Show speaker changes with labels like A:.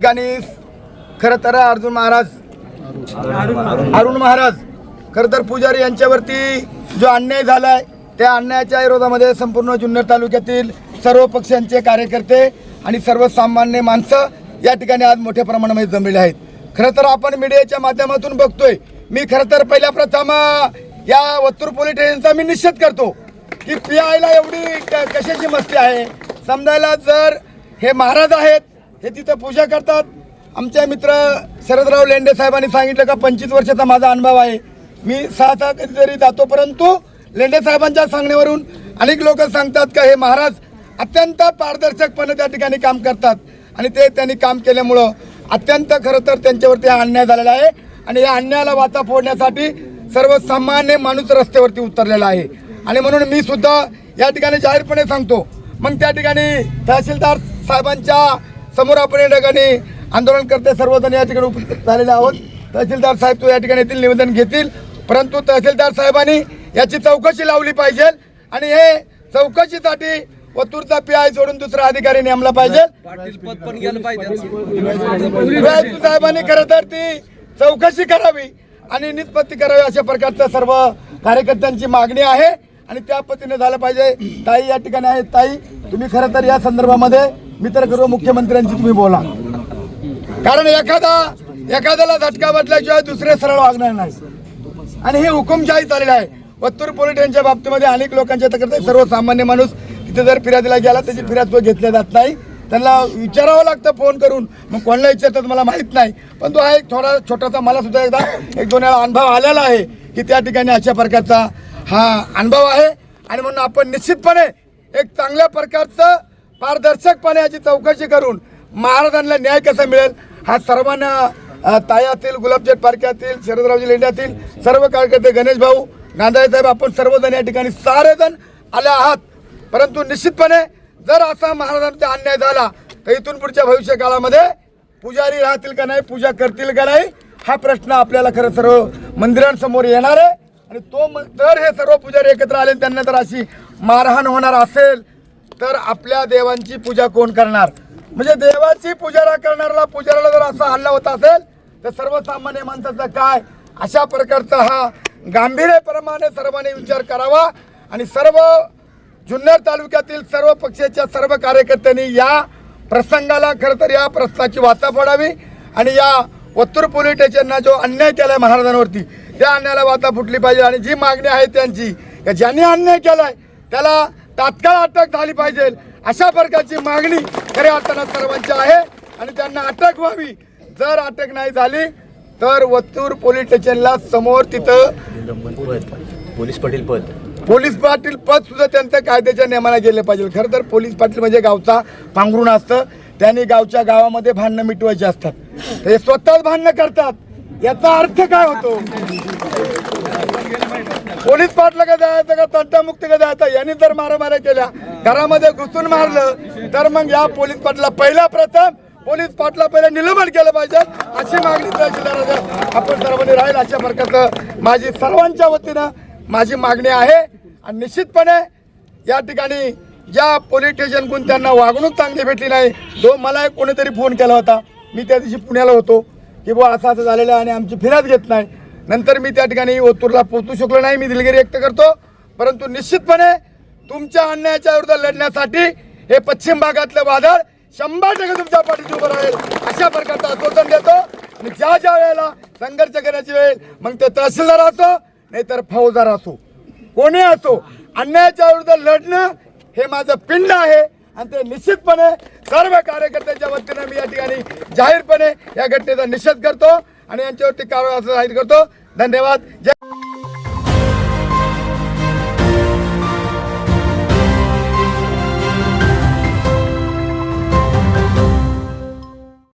A: ठिकाणी खरं तर अर्जुन महाराज अरुण महाराज खरं तर पुजारी यांच्यावरती जो अन्याय झालाय त्या अन्यायाच्या विरोधामध्ये संपूर्ण जुन्नर तालुक्यातील सर्व पक्षांचे कार्यकर्ते आणि सर्वसामान्य माणसं या ठिकाणी आज मोठ्या प्रमाणामध्ये जमलेले आहेत. खरं तर आपण मीडियाच्या माध्यमातून बघतोय मी खरं तर पहिल्या प्रथम या वत्तूर पोलीस स्टेशनचा मी निश्चित करतो की पी आयला एवढी क- कशाची मस्ती आहे? समजायला जर हे महाराज आहेत हे तिथं पूजा करतात. आमचे मित्र शरदराव लेंडे साहेबांनी सांगितलं का पंचवीस वर्षाचा माझा अनुभव आहे. मी सहा सहा कधीतरी जातो परंतु लेंडे साहेबांच्या सांगण्यावरून अनेक लोक सांगतात का हे महाराज अत्यंत पारदर्शकपणे त्या ठिकाणी काम करतात. आणि ते त्यांनी काम केल्यामुळं अत्यंत खरं तर त्यांच्यावरती हा अन्याय झालेला आहे. आणि या अन्यायाला वाचा फोडण्यासाठी सर्वसामान्य माणूस रस्त्यावरती उतरलेला आहे. आणि म्हणून मी सुद्धा या ठिकाणी जाहीरपणे सांगतो मग त्या ठिकाणी तहसीलदार साहेबांच्या समोर आपण या ठिकाणी आंदोलन करते. सर्वजण या ठिकाणी उपस्थित झालेले आहोत. तहसीलदार साहेब तो या ठिकाणी येथील निवेदन घेतील. परंतु तहसीलदार साहेबांनी याची चौकशी लावली पाहिजे आणि हे चौकशीसाठी वतूरचा पी आय सोडून दुसरा अधिकारी नेमला पाहिजे. साहेबांनी खरं तर ती चौकशी करावी आणि निष्पत्ती करावी अशा प्रकारचं सर्व कार्यकर्त्यांची मागणी आहे. आणि त्या पद्धतीने झालं पाहिजे. ताई या ठिकाणी आहेत. ताई तुम्ही खरं तर या संदर्भामध्ये मी तर गर्व मुख्यमंत्र्यांशी तुम्ही बोला. कारण एखादा एखाद्याला झटका बदल्याशिवाय दुसरे सरळ वागणार नाही. आणि हे हुकुमशाही चाललेलं आहे. वत्तूर पोलिटांच्या बाबतीमध्ये अनेक लोकांच्या तक्रार सर्वसामान्य माणूस तिथे जर फिर्यादीला गेला त्याची फिर्याद तो घेतल्या जात नाही. त्यांना विचारावं लागतं फोन करून. मग कोणाला विचारतात मला माहीत नाही. पण तो हा एक थोडा छोटासा मला सुद्धा एकदा एक दोन वेळा अनुभव आलेला आहे की त्या ठिकाणी अशा प्रकारचा हा अनुभव आहे. आणि म्हणून आपण निश्चितपणे एक चांगल्या प्रकारचं पारदर्शकपणे याची चौकशी करून महाराजांना न्याय कसा मिळेल? हा सर्वांना तायातील गुलाबजेट पार्क्यातील शरदरावजी लेंड्यातील सर्व कार्यकर्ते गणेश भाऊ गांधाळे साहेब आपण सर्वजण या ठिकाणी सारेजण आले आहात. परंतु निश्चितपणे जर असा महाराजांचा अन्याय झाला तर इथून पुढच्या भविष्य काळामध्ये पुजारी राहतील का नाही पूजा करतील का नाही हा प्रश्न आपल्याला खरं सर्व मंदिरांसमोर येणार आहे. आणि तो जर हे सर्व पुजारी एकत्र आले त्यांना जर अशी मारहाण होणार असेल. तर आपल्या देवांची पूजा कोण करणार? म्हणजे देवाची पुजारा करणाऱ्याला पुजाराला जर असा हल्ला होत असेल तर सर्वसामान्य माणसाचं काय? अशा प्रकारचा हा गांभीर्यप्रमाणे सर्वांनी विचार करावा आणि सर्व जुन्नर तालुक्यातील सर्व पक्षाच्या सर्व कार्यकर्त्यांनी या प्रसंगाला खरं तर या प्रश्नाची वाचा फोडावी आणि या वत्तूर पोलीस स्टेशनना जो अन्याय केलाय महाराजांवरती त्या अन्यायाला वाचा फुटली पाहिजे. आणि जी मागणी आहे त्यांची ज्यांनी अन्याय केलाय त्याला तात्काळ अटक झाली पाहिजे. अशा प्रकारची मागणी खऱ्या अर्थानं सर्वांची आहे. आणि त्यांना अटक व्हावी. जर अटक नाही झाली तर वत्तूर पोलीस स्टेशनला समोर तिथं
B: पोलीस पाटील पद.
A: पोलीस पाटील पद सुद्धा त्यांचं कायद्याच्या नियमाने गेले पाहिजे. खरं तर पोलीस पाटील म्हणजे गावचा पांघरुण असतं. त्यांनी गावच्या गावामध्ये भांडणं मिटवायचे असतात. ते स्वतःच भांडणं करतात. याचा अर्थ काय होतो? पोलीस पाटला का जायचं का तंटामुक्त का जायचं? यांनी जर मारामाऱ्या केल्या घरामध्ये घुसून मारलं तर मग या पोलीस पाटला पहिला प्रथम पोलीस पाटला पहिला निलंबन केलं पाहिजे. अशी मागणी तहसीलदाराच्या आपण सर्वांनी राहील अशा प्रकारचं माझी सर्वांच्या वतीनं माझी मागणी आहे. आणि निश्चितपणे या ठिकाणी ज्या पोलीस स्टेशनकडून त्यांना वागणूक चांगली भेटली नाही. दो मला एक कोणीतरी फोन केला होता. मी त्या दिवशी पुण्याला होतो. की बुवा असं असं झालेलं आहे आणि आमची फिर्याद घेत नाही. नंतर मी त्या ठिकाणी ओतूरला पोहोचू शकलो नाही मी दिलगिरी व्यक्त करतो. परंतु निश्चितपणे तुमच्या अन्यायाच्या विरुद्ध लढण्यासाठी हे पश्चिम भागातलं वादळ शंभर टक्के तुमच्या पाठीशी उभं राहील. अशा प्रकारचं आश्वासन देतो आणि ज्या ज्या वेळेला संघर्ष करण्याची वेळ मग ते तहसीलदार असो नाहीतर फौजदार असो. कोणी असो अन्यायाच्या विरुद्ध लढणं हे माझं पिंड आहे. आणि ते निश्चितपणे सर्व कार्यकर्त्यांच्या वतीनं मी या ठिकाणी जाहीरपणे या घटनेचा निषेध करतो. आणि यांच्यावरती कारवाई असं जाहीर करतो. धन्यवाद. जय